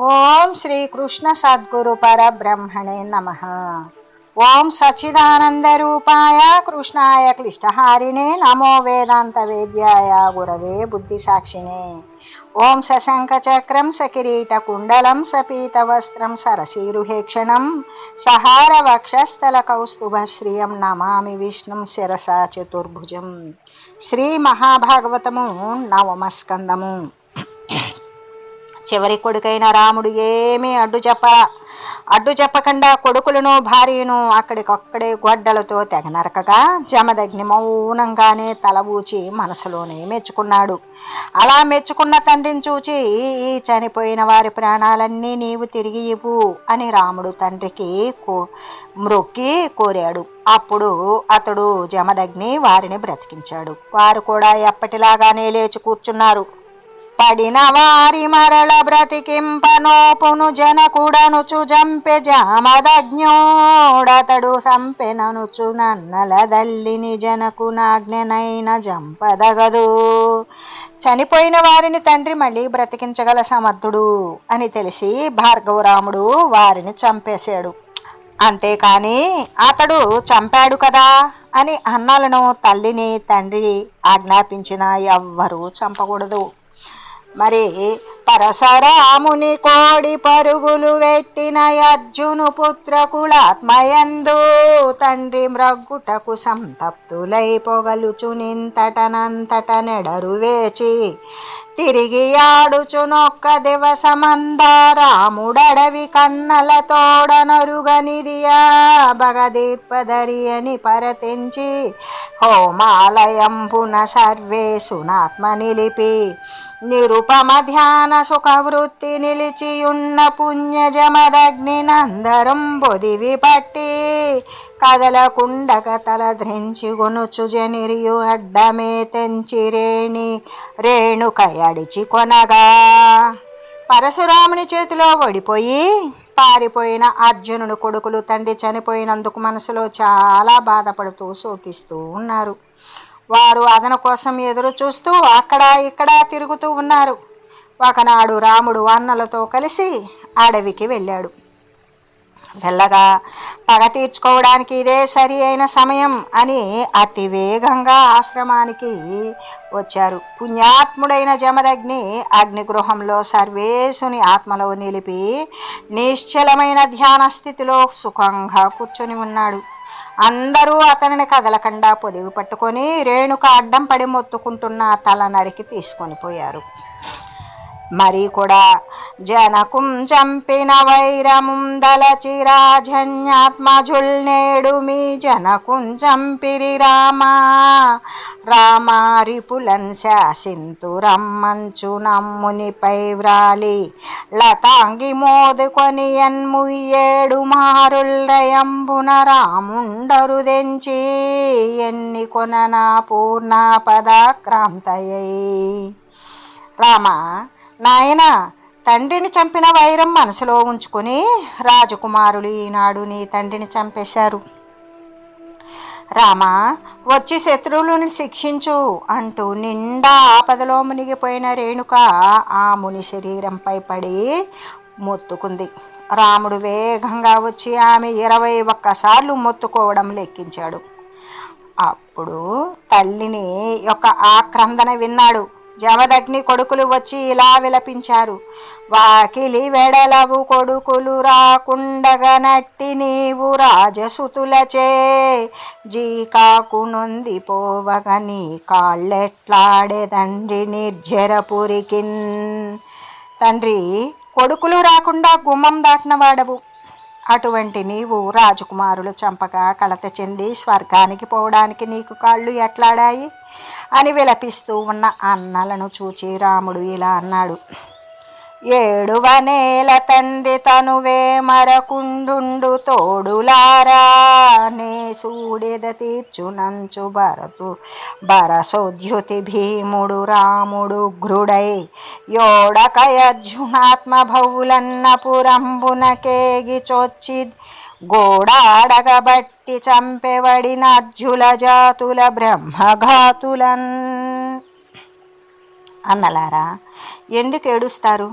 ఓం శ్రీ కృష్ణ సద్గురు పరబ్రహ్మణే నమ. ఓం సచ్చిదానంద రూపాయ కృష్ణాయ క్లిష్టహారిణే నమో వేదాంత వేద్యాయ గురవే బుద్ధి సాక్షిణే ఓం సశంఖ చక్రం సకిరీట కుండలం సపీత వస్త్రం సరసీరుహేక్షణం సహార వక్షస్థల కౌస్తుభ శ్రియం నమామి విష్ణుం శిరసా చతుర్భుజం. శ్రీ మహాభాగవతము నవమస్కందము చివరి కొడుకైన రాముడు ఏమీ అడ్డు చెప్ప అడ్డు చెప్పకుండా కొడుకులను భార్యను అక్కడికక్కడే గొడ్డలతో తెగ నరకగా జమదగ్ని మౌనంగానే తల ఊచి మనసులోనే మెచ్చుకున్నాడు. అలా మెచ్చుకున్న తండ్రిని చూచి ఈ చనిపోయిన వారి ప్రాణాలన్నీ నీవు తిరిగి ఇవ్వు అని రాముడు తండ్రికి కో మ్రొక్కి కోరాడు. అప్పుడు అతడు జమదగ్ని వారిని బ్రతికించాడు. వారు కూడా ఎప్పటిలాగానే లేచి కూర్చున్నారు. పడిన వారి మరల బ్రతికింపనోపును జనకుడనుచు జంపె జామదజ్ఞోడతడు సంపెననుచు నన్నల దల్లిని జనకు నాజ్ఞనైన జంపదగదు. చనిపోయిన వారిని తండ్రి మళ్ళీ బ్రతికించగల సమర్థుడు అని తెలిసి భార్గవరాముడు వారిని చంపేశాడు. అంతేకాని అతడు చంపాడు కదా అని అన్నలను తల్లిని తండ్రి ఆజ్ఞాపించిన ఎవ్వరూ చంపకూడదు. మరి పరశరాముని కోడి పరుగులు వెట్టిన అర్జును పుత్రకులాత్మయందు తండ్రి మ్రగ్గుటకు సంతప్తులై పొగలుచునింతటనంతట నెడరు వేచి తిరిగి ఆడుచునొక్క దివసమంద రాముడడవి కన్నల తోడనరుగనిదియా బగదీర్పదరి అని పరతించి హోమాలయంపున సర్వేసునాత్మ నిలిపి నిరుపమ ధ్యాన సుఖవృత్తి నిలిచియున్న పుణ్యజమదగ్నినందరం బొదివి పట్టి కదలకుండక తలధ్రించి గొనుచు జనిరియు అడ్డమే తెంచిరేణి రేణుకయడిచి కొనగా. పరశురాముని చేతిలో ఓడిపోయి పారిపోయిన అర్జునుడు కొడుకులు తండ్రి చనిపోయినందుకు మనసులో చాలా బాధపడుతూ శోకిస్తూ ఉన్నారు. వారు అదన కోసం ఎదురు చూస్తూ అక్కడ ఇక్కడ తిరుగుతూ ఉన్నారు. ఒకనాడు రాముడు అన్నలతో కలిసి అడవికి వెళ్ళాడు. వెళ్ళగా పగ తీర్చుకోవడానికి ఇదే సరి అయిన సమయం అని అతి వేగంగా ఆశ్రమానికి వచ్చారు. పుణ్యాత్ముడైన జమదగ్ని అగ్నిగృహంలో సర్వేశుని ఆత్మలో నిలిపి నిశ్చలమైన ధ్యాన స్థితిలో సుఖంగా కూర్చొని ఉన్నాడు. అందరూ అతనిని కదలకుండా పొదివి పట్టుకొని రేణుక అడ్డం పడి మొత్తుకుంటున్న తల నరికి తీసుకొని పోయారు. మరి కూడా జనకుం చంపిన వైరముందలచి రాజన్యాత్మజుల్నేడు మీ జనకుం చంపిరి రామా. రామారిపులన్ శాసింతురమ్మంచు నమ్మునిపై వ్రాలి. లతాంగి మోదుకొని ఎన్ముయ్యేడు మారుల్రయంబున రాముండరుదెంచి ఎన్ని కొననా పూర్ణ పదాక్రాంతయ్యై రామా నాయన తండ్రిని చంపిన వైరం మనసులో ఉంచుకొని రాజకుమారులు ఈనాడు నీ తండ్రిని చంపేశారు. రామా వచ్చి శత్రువులను శిక్షించు అంటూ నిండా ఆపదలో మునిగిపోయిన రేణుక ఆ ముని శరీరంపై పడి మొత్తుకుంది. రాముడు వేగంగా వచ్చి ఆమె ఇరవై ఒక్కసార్లు మొత్తుకోవడం లెక్కించాడు. అప్పుడు తల్లిని యొక్క ఆక్రందన విన్నాడు. జమదగ్ని కొడుకులు వచ్చి ఇలా విలపించారు. వాకిలి వెడలవు కొడుకులు రాకుండగా నట్టి నీవు రాజసుతులచే. జీకాకు నొంది పోవగా నీ కాళ్ళెట్లాడే తండ్రి నిర్జరపురికిన్. తండ్రి కొడుకులు రాకుండా గుమ్మం దాటిన వాడవు. అటువంటి నీవు రాజకుమారులు చంపగా కలత చెంది స్వర్గానికి పోవడానికి నీకు కాళ్ళు ఎట్లాడాయి? అని విలపిస్తూ ఉన్న అన్నలను చూచి రాముడు ఇలా అన్నాడు. ఏడువ నేల తండ్రి తనువే మరకుండుండు తోడులారా నే సూడెద తీర్చునంచు భరతు. భరసోద్యుతి భీముడు రాముడు గ్రుడై యోడకయర్జునాత్మ భౌలన్న పురంబునకేగి చొచ్చి గోడాడగబట్టి చంపెవడిన అర్జుల జాతుల బ్రహ్మఘాతులన్. అన్నలారా ఎందుకు ఏడుస్తారు?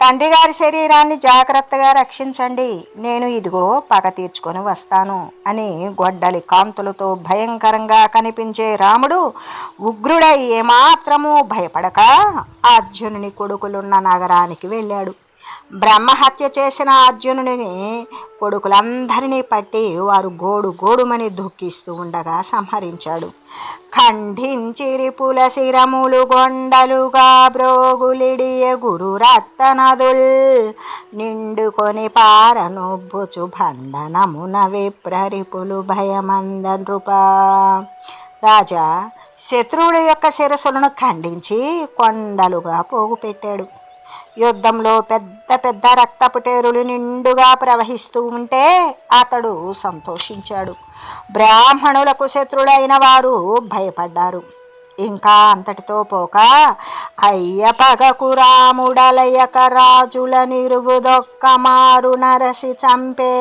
తండ్రి గారి శరీరాన్ని జాగ్రత్తగా రక్షించండి. నేను ఇదిగో పగ తీర్చుకొని వస్తాను అని గొడ్డలి కాంతులతో భయంకరంగా కనిపించే రాముడు ఉగ్రుడై ఏమాత్రము భయపడక అర్జునుని కొడుకులున్న నగరానికి వెళ్ళాడు. బ్రహ్మహత్య చేసిన అర్జునుడిని కొడుకులందరినీ పట్టి వారు గోడు గోడుమని దుఃఖిస్తూ ఉండగా సంహరించాడు. ఖండించిరి పుల శిరములు గొండలుగా బ్రోగులిడియ గురు రత్తనదుల్ నిండుకొని పారనొబ్బుచు భండనమున విప్రరిపులు భయమంద నృప రాజా శత్రువుల యొక్క శిరస్సులను ఖండించి కొండలుగా పోగు పెట్టాడు యుద్ధంలో పెద్ద పెద్ద రక్తపుటేరులు నిండుగా ప్రవహిస్తూ ఉంటే అతడు సంతోషించాడు. బ్రాహ్మణులకు శత్రుడైన వారు భయపడ్డారు. ఇంకా అంతటితో పోక అయ్యపగకు రాముడలయక రాజుల నిరువుదొక్క మారు నరసి చంపే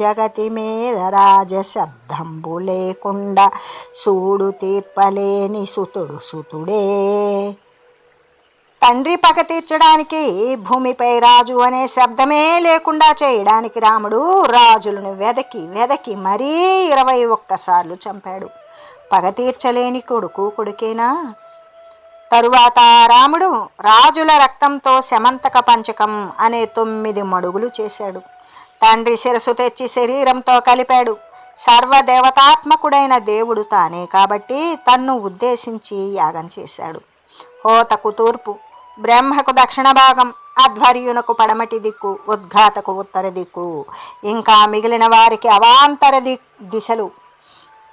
జగతి మీద రాజశబ్దంబు లేకుండా సూడు తీర్పలేని సుతుడు సుతుడే. తండ్రి పగ తీర్చడానికి భూమిపై రాజు అనే శబ్దమే లేకుండా చేయడానికి రాముడు రాజులను వెదకి వెదకి మరీ ఇరవై ఒక్కసార్లు చంపాడు. పగ తీర్చలేని కొడుకు కొడుకేనా? తరువాత రాముడు రాజుల రక్తంతో శమంతక పంచకం అనే తొమ్మిది మడుగులు చేశాడు. తండ్రి శిరసు తెచ్చి శరీరంతో కలిపాడు. సర్వదేవతాత్మకుడైన దేవుడు తానే కాబట్టి తన్ను ఉద్దేశించి యాగం చేశాడు. హోతకు తూర్పు బ్రహ్మకు దక్షిణ భాగం అధ్వర్యునకు పడమటి దిక్కు ఉద్ఘాతకు ఉత్తర దిక్కు ఇంకా మిగిలిన వారికి అవాంతర ది దిశలు.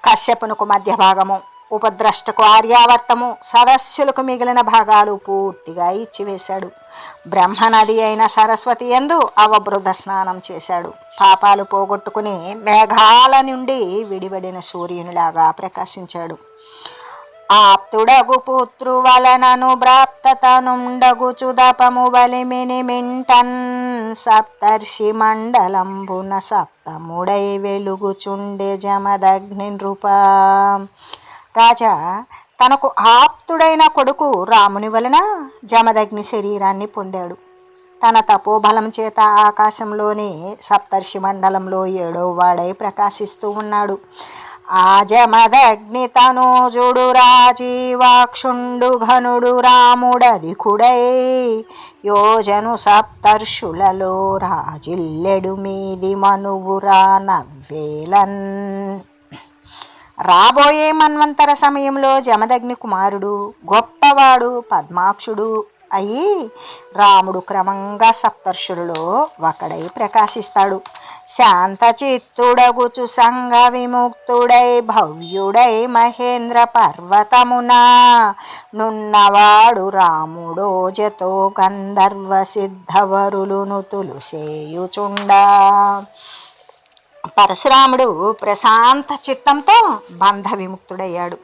కశ్యపునకు మధ్య భాగము ఉపద్రష్టకు ఆర్యావర్తము సదస్సులకు మిగిలిన భాగాలు పూర్తిగా ఇచ్చివేశాడు. బ్రహ్మనది అయిన సరస్వతి ఎందు అవబృధ స్నానం చేశాడు. పాపాలు పోగొట్టుకుని మేఘాల నుండి విడివడిన సూర్యునిలాగా ప్రకాశించాడు. ఆప్తుడగు పుత్రు వలనను ప్రాప్తతనుండగు చుదపము బలిమిని మింటన్ సప్తర్షి మండలంబున సప్తముడై వెలుగుచుండే జమదగ్ని నృప. రాజా తనకు ఆప్తుడైన కొడుకు రాముని వలన జమదగ్ని శరీరాన్ని పొందాడు. తన తపోబలం చేత ఆకాశంలోనే సప్తర్షి మండలంలో ఏడో వాడై ప్రకాశిస్తూ ఉన్నాడు. ఆజమదగ్ని తనూజుడు రాజీవాక్షుండు ఘనుడు రాముడది కుడై. యోజను సప్తర్షులలో రాజిల్లెడు మీది మనువురా నవ్వేలన్. రాబోయే మన్వంతర సమయంలో జమదగ్ని కుమారుడు గొప్పవాడు పద్మాక్షుడు అయి రాముడు క్రమంగా సప్తర్షులలో ఒకడై ప్రకాశిస్తాడు. శాంత చిత్తుడగుచు విముక్తుడై భవ్యుడై మహేంద్ర పర్వతమున. నున్నవాడు రాముడో జతో గంధర్వ సిద్ధవరులును తులుసేయుచుండా. పరశురాముడు ప్రశాంత చిత్తంతో బంధ విముక్తుడయ్యాడు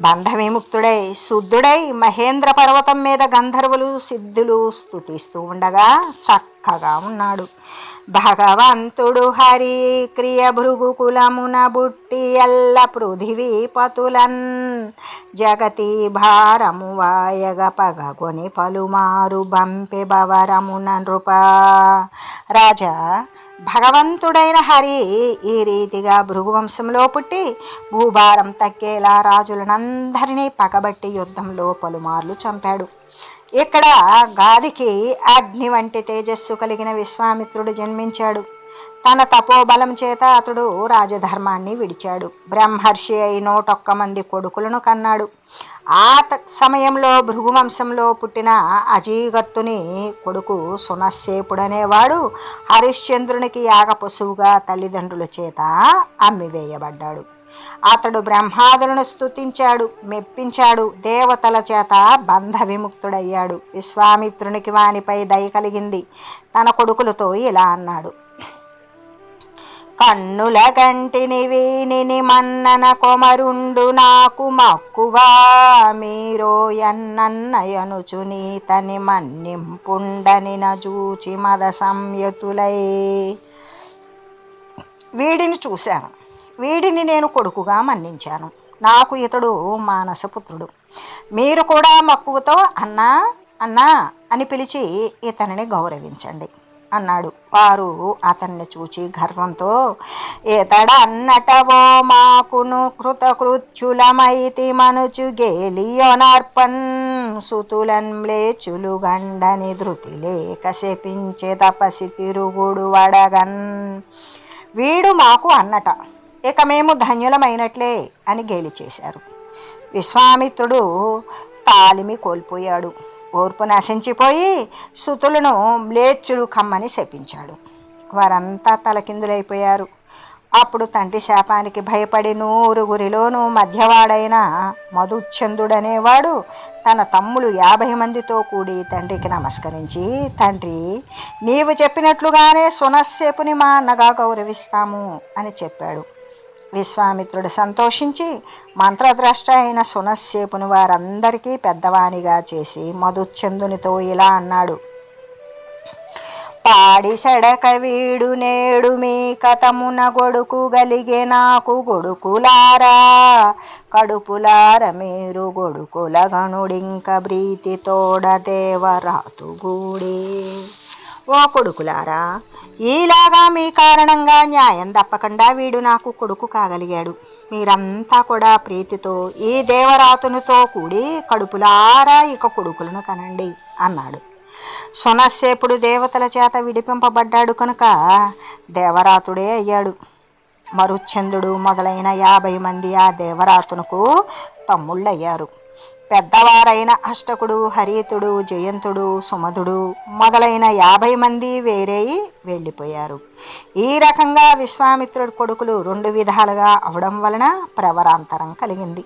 బంధ విముక్తుడై శుద్ధుడై మహేంద్ర పర్వతం మీద గంధర్వులు సిద్ధులు స్థుతిస్తూ ఉండగా చక్కగా ఉన్నాడు. భగవంతుడు హరి క్రియ భృగుకులమున బుట్టి ఎల్ల పృథివీ పతులన్. జగతి భారము వాయగ పగకొని పలుమారు బంపె బవరమున నృప. రాజా భగవంతుడైన హరి ఈ రీతిగా భృగువంశంలో పుట్టి భూభారం తగ్గేలా రాజులనందరినీ పగబట్టి యుద్ధంలో పలుమార్లు చంపాడు. ఇక్కడ గాదికి అగ్ని వంటి తేజస్సు కలిగిన విశ్వామిత్రుడు జన్మించాడు. తన తపోబలం చేత అతడు రాజధర్మాన్ని విడిచాడు. బ్రహ్మర్షి అయి నూటొక్క మంది కొడుకులను కన్నాడు. ఆ సమయంలో భృగువంశంలో పుట్టిన అజీగత్తుని కొడుకు సునస్సేపుడనేవాడు హరిశ్చంద్రునికి యాగ పశువుగా తల్లిదండ్రుల చేత అమ్మివేయబడ్డాడు. అతడు బ్రహ్మాదులను స్తుతించాడు మెప్పించాడు దేవతల చేత బంధ విముక్తుడయ్యాడు విశ్వామిత్రునికి వానిపై దయ కలిగింది. తన కొడుకులతో ఇలా అన్నాడు. కన్నుల గంటిని వీనిని మన్నన కొమరుండు నాకు మక్కువా. మీరో ఎన్నన్నయనుచు నీతని మన్నింపుండని నూచి మద సంయతులై వీడిని చూశాను. వీడిని నేను కొడుకుగా మన్నించాను. నాకు ఇతడు మానసపుత్రుడు. మీరు కూడా మక్కువతో అన్నా అన్నా అని పిలిచి ఇతనిని గౌరవించండి అన్నాడు. వారు అతన్ని చూచి గర్వంతో ఇతడ అన్నటవో మాకును కృతకృత్యులమైతి మనుచు గేలియోనార్పన్ సుతులన్ లేచులు గండని ధృతి లేక శపించే తపసి తిరుగుడు వడగన్. వీడు మాకు అన్నట. ఇక మేము ధన్యులమైనట్లే అని గేలి చేశారు. విశ్వామిత్రుడు తాలిమి కోల్పోయాడు. ఓర్పు నశించిపోయి సుతులను మ్లేచ్చులు కమ్మని శపించాడు. వారంతా తలకిందులైపోయారు. అప్పుడు తండ్రి శాపానికి భయపడి నూరుగురిలోనూ మధ్యవాడైన మధుచందుడనేవాడు తన తమ్ములు యాభై మందితో కూడి తండ్రికి నమస్కరించి తండ్రి నీవు చెప్పినట్లుగానే సునస్సేపుని మా అన్నగా గౌరవిస్తాము అని చెప్పాడు. విశ్వామిత్రుడు సంతోషించి మంత్రద్రష్ట అయిన సునస్సేపుని వారందరికీ పెద్దవానిగా చేసి మధుచందునితో ఇలా అన్నాడు. పాడి సడక వీడు నేడు మీ కథమున గొడుకు గలిగే నాకు గొడుకులారా. కడుపులార మీరు గొడుకుల గణుడింక బ్రీతి తోడదేవరాతుగూడే ఓ కొడుకులారా ఈలాగా మీ కారణంగా న్యాయం తప్పకుండా వీడు నాకు కొడుకు కాగలిగాడు. మీరంతా కూడా ప్రీతితో ఈ దేవరాతునితో కూడి కడుపులారా ఇక కొడుకులను కనండి అన్నాడు. సునస్సేపుడు దేవతల చేత విడిపింపబడ్డాడు కనుక దేవరాతుడే అయ్యాడు. మరుచందుడు మొదలైన యాభై మంది ఆ దేవరాతునకు తమ్ముళ్ళయ్యారు. పెద్దవారైన అష్టకుడు హరితుడు జయంతుడు సుమధుడు మొదలైన యాభై మంది వేరే వెళ్ళిపోయారు. ఈ రకంగా విశ్వామిత్రుడి కొడుకులు రెండు విధాలుగా అవడం వలన ప్రవరాంతరం కలిగింది.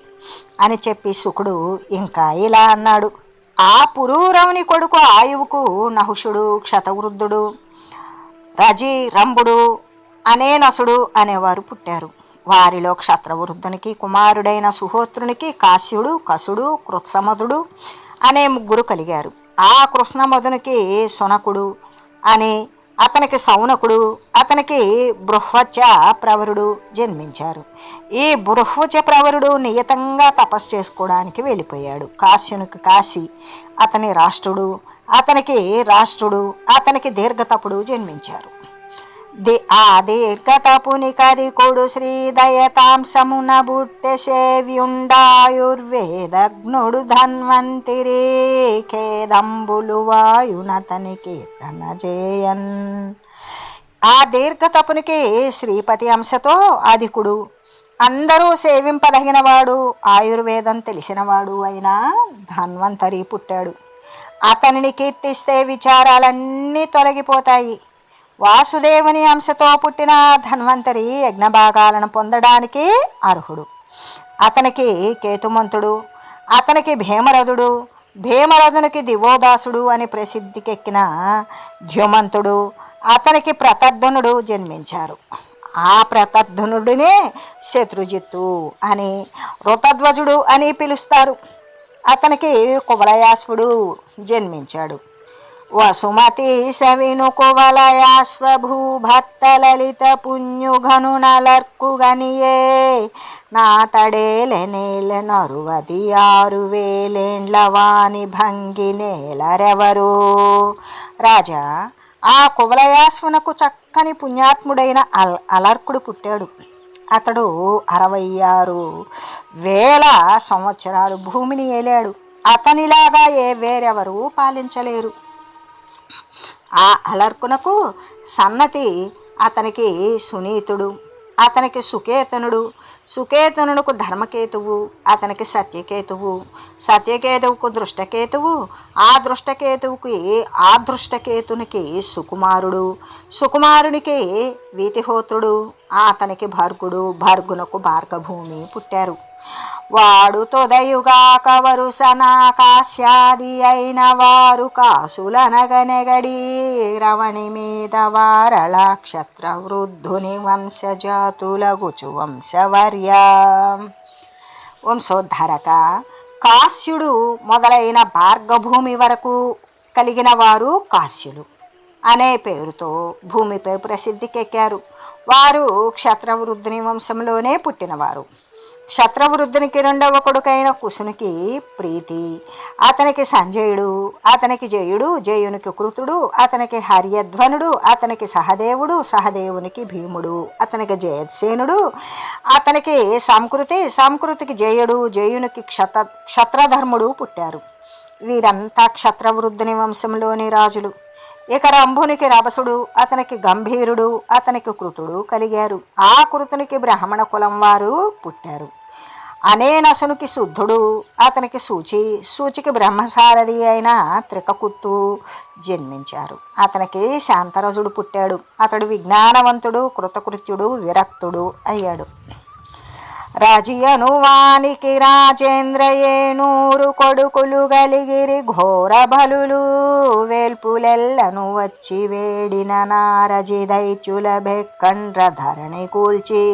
అని చెప్పి శుకుడు ఇంకా ఇలా అన్నాడు. ఆ పురూరవుని కొడుకు ఆయువుకు నహుషుడు క్షతవృద్ధుడు రజి రంభుడు అనే నసుడు అనేవారు పుట్టారు. వారిలో క్షత్రవృద్ధునికి కుమారుడైన సుహోత్రునికి కాశ్యుడు కసుడు కృత్సమధుడు అనే ముగ్గురు కలిగారు. ఆ కృష్ణమధునికి సునకుడు అని అతనికి సౌనకుడు అతనికి బృహ్వచ ప్రవరుడు జన్మించారు. ఈ బృహ్వచ ప్రవరుడు నియతంగా తపస్సు చేసుకోవడానికి వెళ్ళిపోయాడు. కాశ్యునికి కాశీ అతని రాష్ట్రుడు అతనికి రాష్ట్రుడు అతనికి దీర్ఘతపుడు జన్మించారు. ఆ దీర్ఘతపుని కరికుడు శ్రీదయతాంశమున బుట్టె సేవ్యుండాయుర్వేదజ్ఞుడు ధన్వంతిరి ఖేదంబులు వాయునతనికి చేయన్ ఆ దీర్ఘతపునికి శ్రీపతి అంశతో అధికుడు. అందరూ సేవింపదగినవాడు ఆయుర్వేదం తెలిసినవాడు అయిన ధన్వంతరి పుట్టాడు. అతనిని కీర్తిస్తే విచారాలన్నీ తొలగిపోతాయి. వాసుదేవుని అంశతో పుట్టిన ధన్వంతరి యజ్ఞభాగాలను పొందడానికి అర్హుడు. అతనికి కేతుమంతుడు అతనికి భీమరథుడు భీమరథునికి దివోదాసుడు అని ప్రసిద్ధికెక్కిన ద్యుమంతుడు అతనికి ప్రతర్ధనుడు జన్మించారు. ఆ ప్రతర్ధనుడినే శత్రుజిత్తు అని ఋతధ్వజుడు అని పిలుస్తారు. అతనికి కువలయాసుడు జన్మించాడు. వసుమతి సవిను కువలయాశ్వభూభక్త లలిత పుణ్యుఘనునలర్కుగనియే నా తడేలెనేల నరువది ఆరు వేలేండ్ల వాని భంగి నేలరెవరు. రాజా ఆ కువలయాస్వునకు చక్కని పుణ్యాత్ముడైన అల్ అలర్కుడు పుట్టాడు. అతడు అరవై ఆరు వేల సంవత్సరాలు భూమిని ఏలాడు. అతనిలాగా ఏ వేరెవరూ పాలించలేరు. ఆ అలర్కునకు సన్నతి అతనికి సునీతుడు అతనికి సుకేతనుడు. సుకేతనుడుకు ధర్మకేతువు అతనికి సత్యకేతువు. సత్యకేతువుకు దృష్టకేతువు ఆ దృష్టకేతువుకి ఆ దృష్టకేతునికి సుకుమారుడు. సుకుమారునికి వీతిహోత్రుడు అతనికి భర్గుడు భర్గునకు భార్గభూమి పుట్టారు. వాడు తొదయుగాక వరుసనాకాశ్యాది అయిన వారు కాసులనగనెగడి రవణి మీద వారళ క్షత్ర వృద్ధుని వంశజాతులగుచు వంశవర్య. వంశోద్ధారక కాశ్యుడు మొదలైన భార్గభూమి వరకు కలిగిన వారు కాశ్యులు. అనే పేరుతో భూమిపై ప్రసిద్ధికెక్కారు. వారు క్షత్రవృద్ధుని వంశంలోనే పుట్టినవారు. శత్రవృద్ధునికి రెండవ కొడుకైన కుసునికి ప్రీతి. అతనికి సంజయుడు అతనికి జయుడు జయునికి కృతుడు అతనికి హర్యధ్వనుడు అతనికి సహదేవుడు సహదేవునికి భీముడు అతనికి జయసేనుడు అతనికి సంకృతి సంకృతికి జయుడు జయునికి క్షత క్షత్రధర్ముడు పుట్టారు. వీరంతా క్షత్రవృద్ధుని వంశంలోని రాజులు. ఇక రంభునికి రభసుడు అతనికి గంభీరుడు అతనికి కృతుడు కలిగారు. ఆ కృతునికి బ్రాహ్మణ కులం వారు పుట్టారు. అనే నసునికి శుద్ధుడు అతనికి సూచి సూచికి బ్రహ్మసారథి అయిన త్రికకుత్తు జన్మించారు. అతనికి శాంతరజుడు పుట్టాడు. అతడు విజ్ఞానవంతుడు కృతకృత్యుడు విరక్తుడు అయ్యాడు. రాజియను వానికి రాజేంద్రయేనూరు కొడుకులు గలిగిరి ఘోర బలులు వేల్పులెల్లను వచ్చి వేడిన నారజి దైత్యుల బెక్కండ్ర ధరణి కూల్చి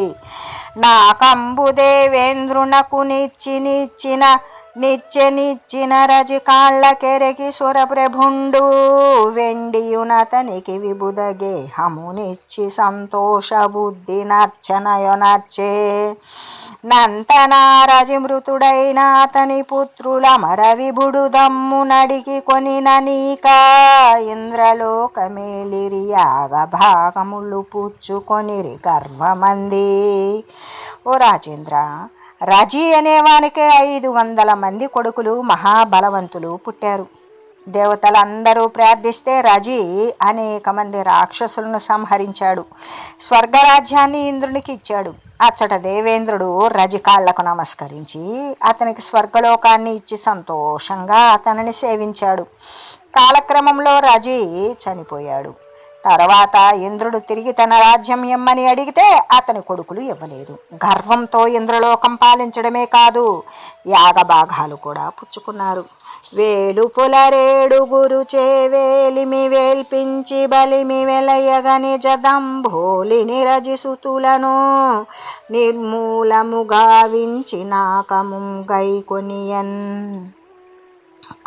నా కంబు దేవేంద్రునకు నిచ్చి నిచ్చిన నిచ్చెనిచ్చిన రజి కాళ్ళకెరగి సురప్రభుండు. వెండియునతనికి విబుధ గేహమునిచ్చి సంతోష బుద్ధి నర్చనయొనర్చే నంతనారజి మృతుడైన అతని పుత్రుల మరవిభుడు దమ్ము నడికి కొనిన నీకా ఇంద్రలోకమేలిరియాగ భాగములు పుచ్చుకొనిరి గర్వమంది. ఓ రాజేంద్ర రజీ అనేవానికి ఐదు వందల మంది కొడుకులు మహాబలవంతులు పుట్టారు. దేవతలందరూ ప్రార్థిస్తే రజి అనేక మంది రాక్షసులను సంహరించాడు. స్వర్గరాజ్యాన్ని ఇంద్రునికి ఇచ్చాడు. అచ్చట దేవేంద్రుడు రజి కాళ్ళకు నమస్కరించి అతనికి స్వర్గలోకాన్ని ఇచ్చి సంతోషంగా అతనిని సేవించాడు. కాలక్రమంలో రజి చనిపోయాడు. తర్వాత ఇంద్రుడు తిరిగి తన రాజ్యం ఇమ్మని అడిగితే అతని కొడుకులు ఇవ్వలేదు. గర్వంతో ఇంద్రలోకం పాలించడమే కాదు యాగభాగాలు కూడా పుచ్చుకున్నారు. వేలు పులరేడుగురు చేవేలిమి వేల్పించి బలిమి వెలయగని జదంభోలిని రజిసుతులను నిర్మూలము వించి నాకము గైకొనియన్.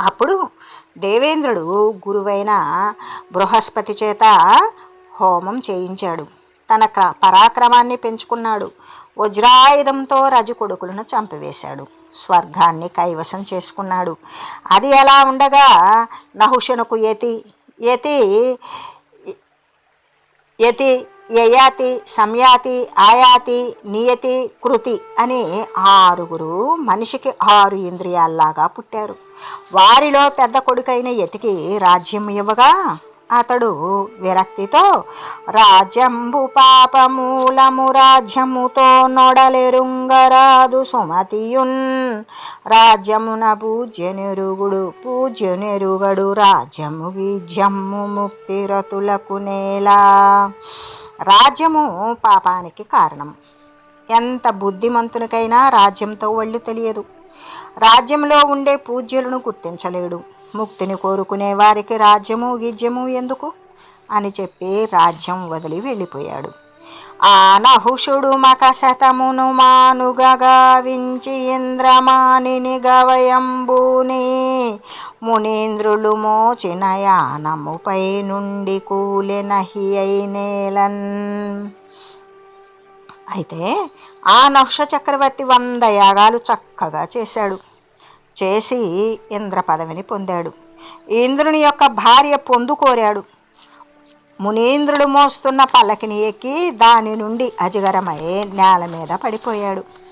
అప్పుడు దేవేంద్రుడు గురువైన బృహస్పతి చేత హోమం చేయించాడు. తన పరాక్రమాన్ని పెంచుకున్నాడు. వజ్రాయుధంతో రజు కొడుకులను చంపివేశాడు. స్వర్గాన్ని కైవసం చేసుకున్నాడు. అది ఎలా ఉండగా నహుషునకు యతి యతి యతి యయాతి సంయాతి ఆయాతి నియతి కృతి అని ఆరుగురు మనిషికి ఆరు ఇంద్రియాల్లాగా పుట్టారు. వారిలో పెద్ద కొడుకైన యతికి రాజ్యం ఇవ్వగా అతడు విరక్తితో రాజ్యంబు పాపమూలము రాజ్యముతో నొడలెరుంగరాదు సుమతియున్. రాజ్యమున పూజ్యనెరుగుడు పూజ్యనెరుగడు రాజ్యము గీజ్యము ముక్తి రతులకు నేలా. రాజ్యము పాపానికి కారణం. ఎంత బుద్ధిమంతునికైనా రాజ్యంతో ఒళ్ళు తెలియదు. రాజ్యంలో ఉండే పూజ్యులను గుర్తించలేడు. ముక్తిని కోరుకునే వారికి రాజ్యము గిజ్యము ఎందుకు? అని చెప్పి రాజ్యం వదిలి వెళ్ళిపోయాడు. ఆ నహుషుడు మకశతమును మానుగా గావించి ఇంద్రమానిని గవయంబూని మునీంద్రులు మోచిన యానముపై నుండి కూలెనహి అయినేలన్ అయితే ఆ నహుష చక్రవర్తి వంద యాగాలు చక్కగా చేశాడు. చేసి ఇంద్ర పదవిని పొందాడు. ఇంద్రుని యొక్క భార్య పొందు కోరాడు మునీంద్రుడు మోస్తున్న పల్లకిని ఎక్కి దాని నుండి అజగరమై నేల మీద పడిపోయాడు.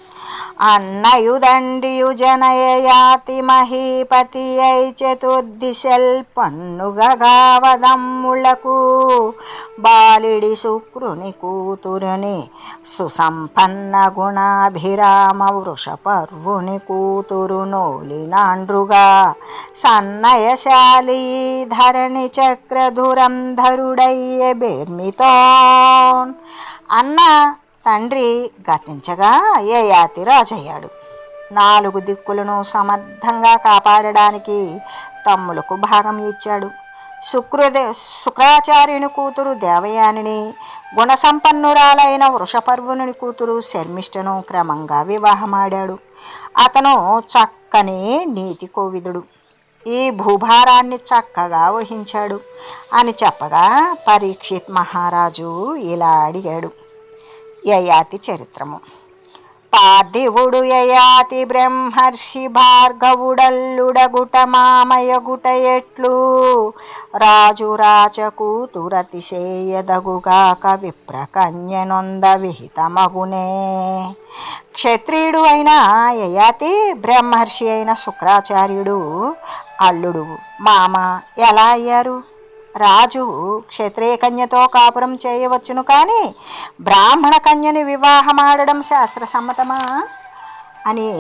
అన్నయుదండియు జనయయాతి మహీపతి అయి చతుర్దిశల్ పన్నుగగావదమ్ములకు బాలిడి శుక్రుని కూతురుని సుసంపన్న గుణాభిరామ వృషపర్వుని కూతురు నోలినాండ్రుగా సన్నయశాలి ధరణి చక్రధురంధరుడయ్య బెర్మితో అన్న తండ్రి గతించగా యయాతి రాజయ్యాడు. నాలుగు దిక్కులను సమర్థంగా కాపాడడానికి తమ్ములకు భాగం ఇచ్చాడు. శుక్రదే శుక్రాచార్యుని కూతురు దేవయానిని గుణసంపన్నురాలైన వృషపర్వుని కూతురు శర్మిష్టను క్రమంగా వివాహమాడాడు. అతను చక్కని నీతి కోవిదుడు. ఈ భూభారాన్ని చక్కగా వహించాడు అని చెప్పగా పరీక్షిత్ మహారాజు ఇలా అడిగాడు. యయాతి చరిత్రము. పార్థివుడు యయాతి బ్రహ్మర్షి భార్గవుడల్లుడగుట మామయగుట ఎట్లు. రాజు రాచకు తురతిసేయదగుగాక విప్రకన్యనొంద విహితమగునే. క్షత్రియుడు అయిన యయాతి బ్రహ్మర్షి అయిన శుక్రాచార్యుడు అల్లుడు. మామ ఎలా అయ్యారు? రాజు క్షత్రియ కన్యతో కాపురం చేయవచ్చును కానీ బ్రాహ్మణ కన్యని వివాహమాడడం శాస్త్రసమ్మతమా అని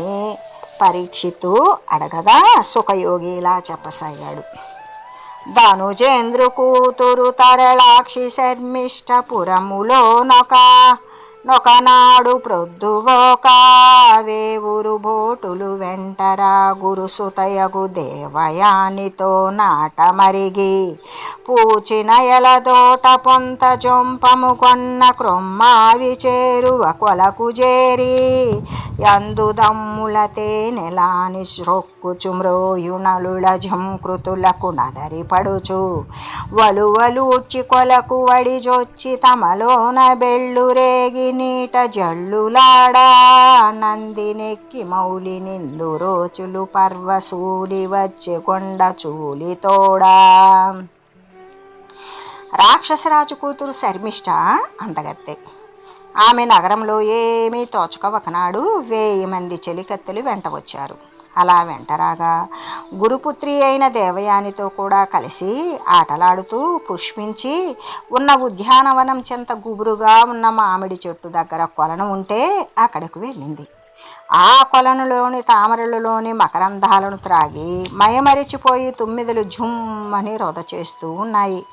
పరీక్షితూ అడగగా సుఖయోగి ఇలా చెప్పసాగాడు. ధనుజేంద్రు కూతురు తరళాక్షి శర్మిష్టపురములో నొక నొకనాడు ప్రొద్దువోక వేవురు బోటులు వెంటరా గురుసుతయగు దేవయానితో నాట మరిగి. పూచిన ఎలదోట పొంత జొంపము కొన్న క్రొమ్మావి చేరువ కొలకు చేరి. యందు తేనెలాని తేనెలాని శ్రొక్కుచు మ్రోయునలుల జంకృతులకు నదరి పడుచు. వలువలు ఉచ్చి కొలకు వడిజొచ్చి తమలోన బెళ్ళు రేగి నీట జల్లులాడా. నందినెక్కి మౌలి నిందు రోజులు పర్వసూలి వచ్చి కొండ చూలి తోడా. రాక్షసరాజు కూతురు శర్మిష్ట అందగత్తె ఆమె నగరంలో ఏమీ తోచక ఒకనాడు వేయి మంది చెలికత్తెలు వెంట వచ్చారు. అలా వెంటరాగా గురుపుత్రి అయిన దేవయానితో కూడా కలిసి ఆటలాడుతూ పుష్పించి ఉన్న ఉద్యానవనం చెంత గుబురుగా ఉన్న మామిడి చెట్టు దగ్గర కొలను ఉంటే అక్కడికి వెళ్ళింది. ఆ కొలనులోని తామరలలోని మకరంధాలను త్రాగి మయమరిచిపోయి తుమ్మిదలు జుమ్మని రొద చేస్తూ ఉన్నాయి.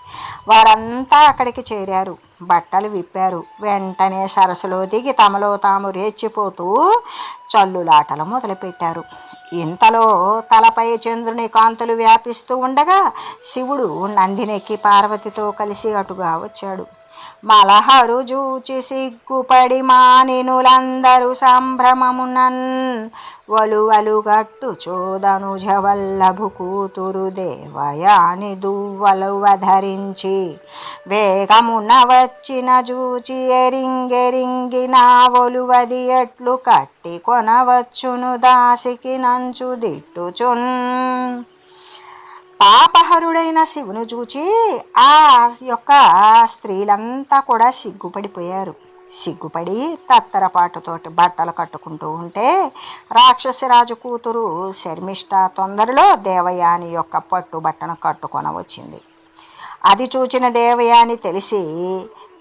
వారంతా అక్కడికి చేరారు. బట్టలు విప్పారు. వెంటనే సరస్సులో దిగి తమలో తాము రేచిపోతూ చల్లులాటలు మొదలుపెట్టారు. ఇంతలో తలపై చంద్రుని కాంతులు వ్యాపిస్తూ ఉండగా శివుడు నందినెక్కి పార్వతితో కలిసి అటుగా వచ్చాడు. మలహరు జూచి సిగ్గుపడి మానినులందరూ సంభ్రమమునన్ వలువలు గట్టు చోదనుజవల్లభు కూతురు దేవయాని దువ్వలువ ధరించి వేగమున వచ్చిన జూచి ఎరింగెరింగి నా ఒలువది ఎట్లు కట్టి కొనవచ్చును దాసికి నంచు దిట్టుచున్ పాపహరుడైన శివును చూచి ఆ యొక్క స్త్రీలంతా కూడా సిగ్గుపడిపోయారు. సిగ్గుపడి తత్తరపాటుతోటి బట్టలు కట్టుకుంటూ ఉంటే రాక్షసరాజు కూతురు శర్మిష్ట తొందరలో దేవయాని యొక్క పట్టు బట్టను కట్టుకొని వచ్చింది. అది చూచిన దేవయాని తెలిసి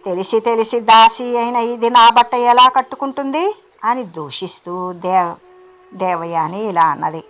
తెలిసి తెలిసి దాసి అయిన ఇది నా బట్ట ఎలా కట్టుకుంటుంది? అని దూషిస్తూ దేవ దేవయాని ఇలా అన్నది.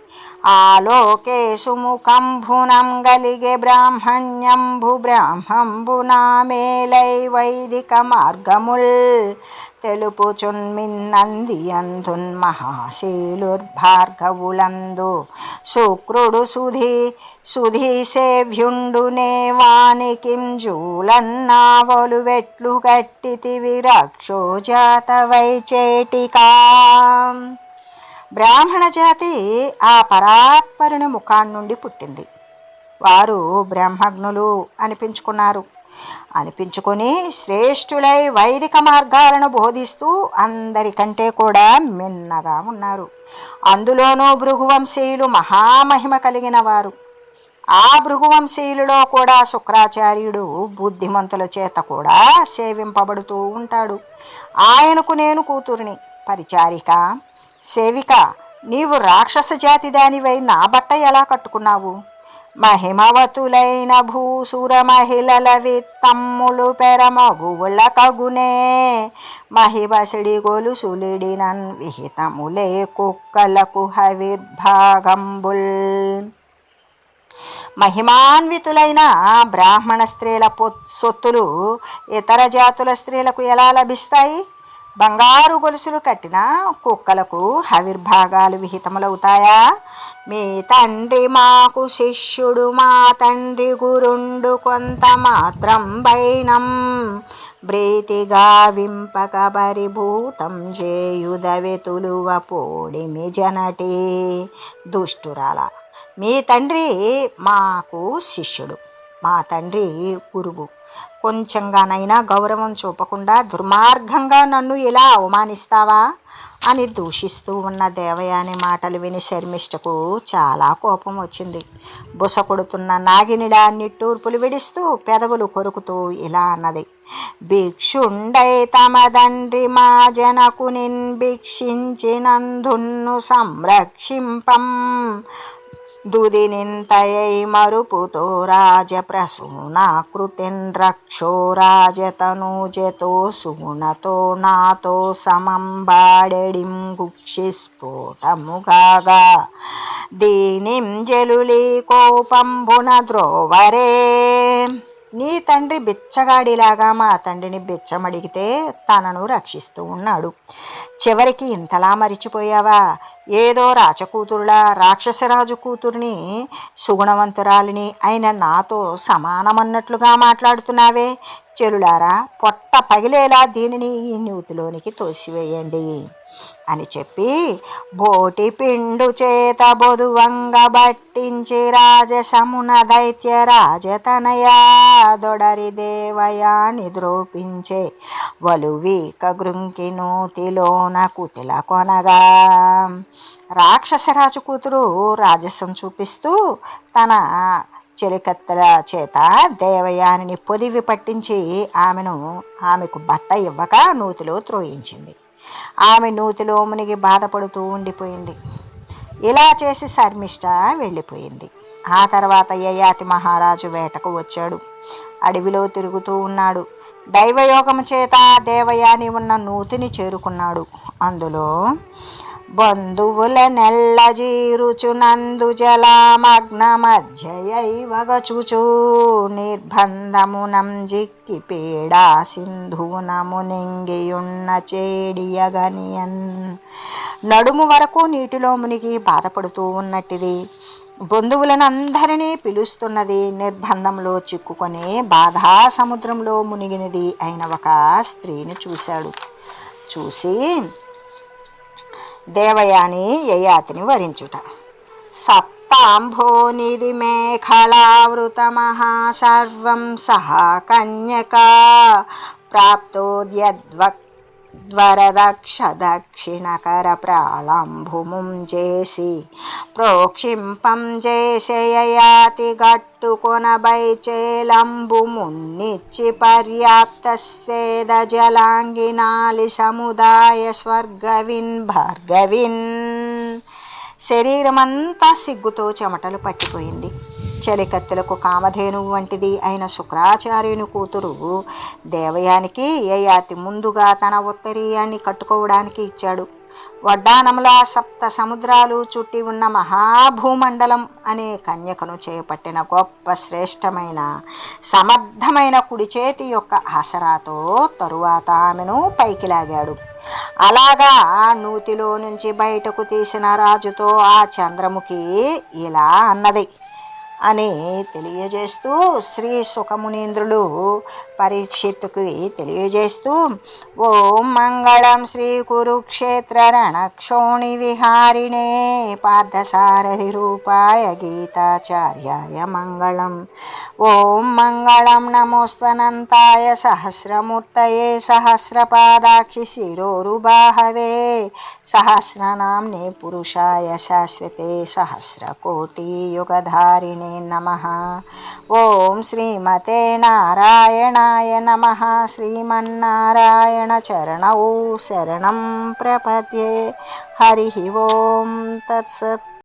ఆలోకే సుముఖంభునం గలిగే బ్రాహ్మణ్యంభు బ్రాహ్మంబు నామేలై వైదిక మార్గముల్ తెలుపుచున్మిన్నంది అందున్ మహాశీలుర్భార్గవులందు శుక్రుడు సుధి సుధీ సేవ్యుండునే వానికిం జూలన్నావలు వెట్లు గట్టితివి రక్షో వైచేటికా బ్రాహ్మణ జాతి ఆ పరాత్పరుని ముఖాన్ని నుండి పుట్టింది. వారు బ్రహ్మజ్ఞులు అనిపించుకున్నారు. అనిపించుకొని శ్రేష్ఠులై వైదిక మార్గాలను బోధిస్తూ అందరికంటే కూడా మిన్నగా ఉన్నారు. అందులోనూ భృగువంశీయులు మహామహిమ కలిగిన వారు. ఆ భృగువంశీయులలో కూడా శుక్రాచార్యుడు బుద్ధిమంతుల చేత కూడా సేవింపబడుతూ ఉంటాడు. ఆయనకు నేను కూతురిని పరిచారిక. సేవిక నీవు రాక్షస జాతి దానివై నా బట్ట ఎలా కట్టుకున్నావు? మహిమవతులైన భూసుర మహిళల విత్తమ్ములు పెరమగువుల కగునే. మహిబసిడి గొలుసులిడినన్ విహితములే కుక్కలకు హవిర్భాగంబుల్. మహిమాన్వితులైన బ్రాహ్మణ స్త్రీల పొత్ సొత్తులు ఇతర జాతుల స్త్రీలకు ఎలా లభిస్తాయి? బంగారు గొలుసులు కట్టిన కుక్కలకు హవిర్భాగాలు విహితములవుతాయా? మీ తండ్రి మాకు శిష్యుడు మా తండ్రి గురుండు కొంత మాత్రం బైనం. బ్రీతిగా వింపక పరిభూతం చేయుదవెతులువ పోడిమి జనటి దుష్టురాల మీ తండ్రి మాకు శిష్యుడు మా తండ్రి గురువు. కొంచెంగానైనా గౌరవం చూపకుండా దుర్మార్గంగా నన్ను ఇలా అవమానిస్తావా? అని దూషిస్తూ ఉన్న దేవయాని మాటలు విని శర్మిష్టకు చాలా కోపం వచ్చింది. బుస కొడుతున్న నాగినిడా నిట్టూర్పులు విడిస్తూ పెదవులు కొరుకుతూ ఇలా అన్నది. భిక్షుండై తమ తండ్రి మా జనకునిన్ భిక్షించినందున్ను సంరక్షింపం. దుదినింతయై మరుపుతో రాజప్రసూనాకృతిన్ రక్షో రాజతనూజతో సుగుణతో నాతో సమంబాడెడిం గుక్షిస్ఫోటముగాగా దీనిం జలులి కోపంబున ద్రోవరే నీ తండ్రి బిచ్చగాడిలాగా మా తండ్రిని బిచ్చమడిగితే తనను రక్షిస్తూ ఉన్నాడు. చివరికి ఇంతలా మరిచిపోయావా? ఏదో రాచకూతురులా రాక్షసరాజు కూతురిని సుగుణవంతురాలిని అయిన నాతో సమానమన్నట్లుగా మాట్లాడుతున్నావే. చెలులారా పొట్ట పగిలేలా దీనిని ఈ నూతిలోనికి తోసివేయండి. అని చెప్పి బోటి పిండు చేత బొదువంగ బట్టించి రాజసమున దైత్య రాజతనయా దొడరి దేవయా ద్రోపించే వలువీక గృంకి నూతిలోన కుతిల కొనగా. రాక్షసరాజు కూతురు రాజసం చూపిస్తూ తన చెలికత్తెల చేత దేవయానిని పొదివి పట్టించి ఆమెను ఆమెకు బట్ట ఇవ్వక నూతిలో త్రోయించింది. ఆమె నూతిలో మునిగి బాధపడుతూ ఉండిపోయింది. ఇలా చేసి శర్మిష్ట వెళ్ళిపోయింది. ఆ తర్వాత యయాతి మహారాజు వేటకు వచ్చాడు. అడవిలో తిరుగుతూ ఉన్నాడు. దైవయోగము చేత దేవయాని ఉన్న నూతిని చేరుకున్నాడు. అందులో బంధువుల నెల్లజీరుచునందు జలామగ్న మధ్యయైవగచుచూ నిర్బంధమునం జిక్కి పీడా సింధునము నింగియున్న చేడియగనియన్. నడుము వరకు నీటిలో మునిగి బాధపడుతూ ఉన్నట్టిది. బంధువులను అందరినీ పిలుస్తున్నది నిర్బంధంలో చిక్కుకొని బాధా సముద్రంలో మునిగినది అయిన ఒక స్త్రీని చూశాడు. చూసి దేవయాని యయాతిని వరించుట. సప్తాంభోనిధి మేఖళావృత మహాసర్వం సహా కన్యకా ప్రాప్తోద్యద్వక్ ద్వరదక్ష దక్షిణకర ప్రాళంభుముం చేసి ప్రోక్షింపం చేసేయయాతి గట్టుకొనబై చేలంబుమున్నిచ్చి పర్యాప్త స్వేద జలాంగినాలి సముదాయ స్వర్గవిన్ భార్గవిన్ శరీరమంతా సిగ్గుతో చెమటలు పట్టిపోయింది. చలికత్తెలకు కామధేనువు వంటిది అయిన శుక్రాచార్యుని కూతురు దేవయానికి యయాతి ముందుగా తన ఉత్తరీయాన్ని కట్టుకోవడానికి ఇచ్చాడు. వడ్డానంలో సప్త సముద్రాలు చుట్టి ఉన్న మహాభూమండలం అనే కన్యకను చేపట్టిన గొప్ప శ్రేష్టమైన సమర్థమైన కుడి చేతి యొక్క ఆసరాతో తరువాత ఆమెను పైకి లాగాడు. అలాగా నూతిలో నుంచి బయటకు తీసిన రాజుతో ఆ చంద్రముఖి ఇలా అన్నది. అని తెలియజేస్తూ శ్రీ సుఖమునీంద్రులు పరీక్షిత్తుకి తెలియజేస్తూ ఓం మంగళం శ్రీ కురుక్షేత్ర రణక్షోణి విహారిణే పార్థసారథి రూపాయ గీతాచార్యాయ మంగళం. ఓం మంగళం నమోస్వనంతాయ సహస్రమూర్తయే సహస్రపాదాక్షి శిరోరుబాహవే సహస్రనామ్నే పురుషాయ శాశ్వతే సహస్రకోటియుగధారిణే నమ. ఓం శ్రీమతే నారాయణ నారాయణాయ నమ శ్రీమన్నారాయణ చరణౌ శరణం ప్రపద్యే. హరి ఓం తత్సత్